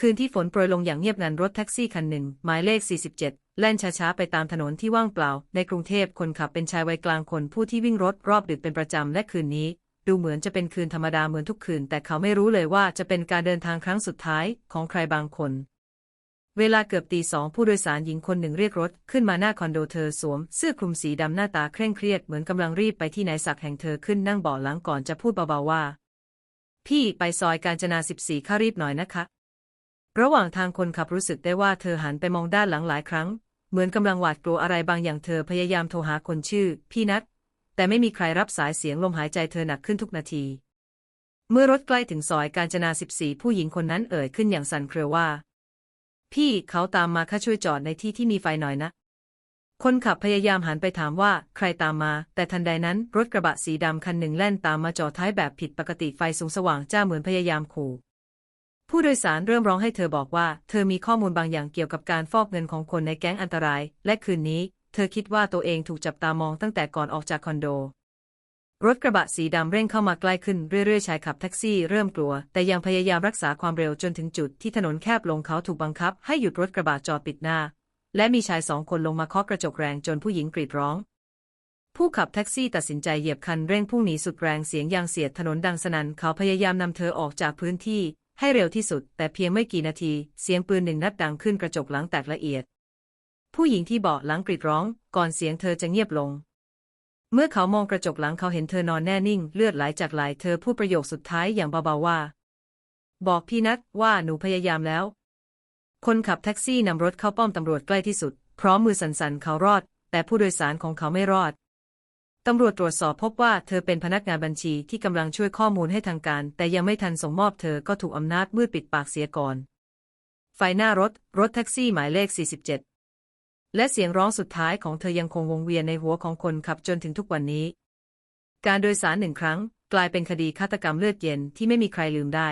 คืนที่ฝนโปรยลงอย่างเงียบงันรถแท็กซี่คันหนึ่ง หมายเลข 47 แล่นช้าๆ ไปตามถนนที่ว่างเปล่า ในกรุงเทพคนขับเป็นชายวัยกลางคนผู้ที่วิ่งรถรอบดึกเป็นประจำและคืนนี้ ดูเหมือนจะเป็นคืนธรรมดาเหมือนทุกคืน แต่เขาไม่รู้เลยว่าจะเป็นการเดินทางครั้งสุดท้ายของใครบางคน เวลาเกือบตีสองผู้โดยสารหญิงคนหนึ่งเรียกรถ ขึ้นมาหน้าคอนโดเธอสวม เสื้อคลุมสีดำหน้าตาเคร่งเครียดเหมือนกำลังรีบไปที่ไหนสักแห่งเธอขึ้นนั่งเบาะหลังก่อนจะพูดเบาๆว่า พี่ไปซอยกาญจนา14ข้ารีบหน่อยนะคะ ระหว่างทางคนขับรู้สึกได้ว่าเธอหันไปมองด้านหลังหลายครั้ง เหมือนกำลังหวาดกลัวอะไรบางอย่างเธอพยายามโทรหาคนชื่อ พี่นัทแต่ไม่มีใครรับสายเสียงลมหายใจเธอหนักขึ้นทุกนาที เมื่อรถใกล้ถึงซอยกาญจนา14ผู้หญิงคนนั้นเอ่ยขึ้นอย่างสั่นเครือว่า พี่เขาตามมาข้าช่วยจอดในที่ที่มีไฟหน่อยนะ คนขับพยายามหันไปถามว่าใครตามมา แต่ทันใดนั้นรถกระบะสีดำคันหนึ่งแล่นตามมาจอดท้ายแบบผิดปกติไฟสูงสว่างจ้าเหมือนพยายามขู่ ผู้โดยสารเริ่มร้องให้เธอบอกว่า เธอมีข้อมูลบางอย่างเกี่ยวกับการฟอกเงินของคนในแก๊งอันตราย และคืนนี้ เธอคิดว่าตัวเองถูกจับตามองตั้งแต่ก่อนออกจากคอนโด รถกระบะสีดำเร่งเข้ามาใกล้ขึ้นเรื่อยๆชายขับแท็กซี่เริ่มกลัว แต่ยังพยายามรักษาความเร็วจนถึงจุดที่ถนนแคบลงเขาถูกบังคับ ให้หยุดรถกระบะจอดปิดหน้า และมีชายสองคนลงมาเคาะกระจกแรงจนผู้หญิงกรีดร้อง ผู้ขับแท็กซี่ตัดสินใจเหยียบคันเร่งพุ่งหนีสุดแรงเสียงยางเสียดถนนดังสนั่นเขาพยายามนำเธอออกจากพื้นที่ ให้เร็วที่สุด แต่เพียงไม่กี่นาที เสียงปืนหนึ่งนัดดังขึ้นกระจกหลังแตกละเอียด ผู้หญิงที่เบาะหลังกรีดร้อง ก่อนเสียงเธอจะเงียบลง เมื่อเขามองกระจกหลังเขาเห็นเธอนอนแน่นิ่ง เลือดไหลจากไหลเธอพูดประโยคสุดท้ายอย่างเบาๆว่า บอกพี่นัทว่าหนูพยายามแล้ว คนขับแท็กซี่นำรถเข้าป้อมตำรวจใกล้ที่สุด พร้อมมือสั่นๆเขารอด แต่ผู้โดยสารของเขาไม่รอด ตำรวจตรวจสอบพบว่าเธอเป็นพนักงานบัญชีที่กำลังช่วยข้อมูลให้ทางการ แต่ยังไม่ทันส่งมอบเธอก็ถูกอำนาจมืดปิดปากเสียก่อน ไฟหน้ารถ รถแท็กซี่หมายเลข 47 และเสียงร้องสุดท้ายของเธอยังคงวงเวียนในหัวของคนขับจนถึงทุกวันนี้ การโดยสารหนึ่งครั้ง กลายเป็นคดีฆาตกรรมเลือดเย็นที่ไม่มีใครลืมได้